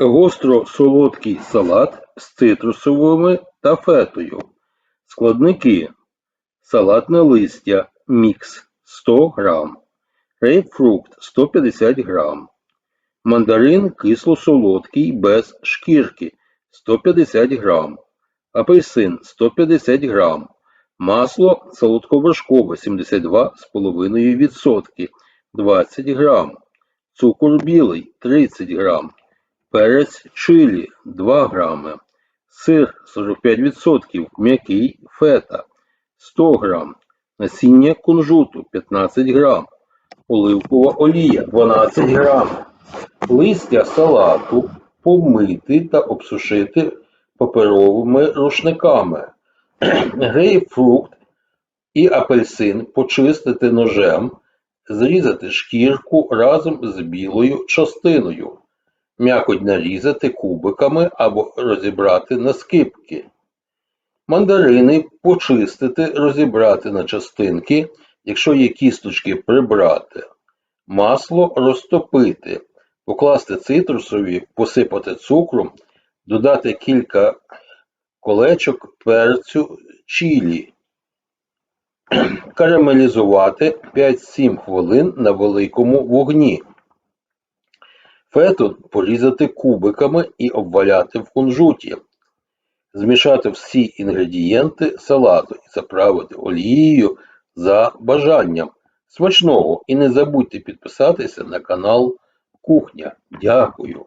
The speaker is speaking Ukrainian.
Гостро-солодкий салат з цитрусовими та фетою. Складники: салатне листя мікс 100 г, грейпфрут 150 г, мандарин кисло-солодкий без шкірки 150 г, апельсин 150 г, масло солодковершкове 72,5% 20 г, цукор білий 30 г, перець чилі 2 г, сир 45% м'який фета 100 г, насіння кунжуту 15 г, оливкова олія 12 г, листя салату помити та обсушити паперовими рушниками, грейпфрут і апельсин почистити ножем, зрізати шкірку разом з білою частиною, м'якоть нарізати кубиками або розібрати на скибки. Мандарини почистити, розібрати на частинки, якщо є кісточки прибрати. Масло розтопити, покласти цитрусові, посипати цукром, додати кілька колечок перцю чилі. Карамелізувати 5-7 хвилин на великому вогні. Фету порізати кубиками і обваляти в кунжуті. Змішати всі інгредієнти салату і заправити олією за бажанням. Смачного! І не забудьте підписатися на канал Кухня. Дякую!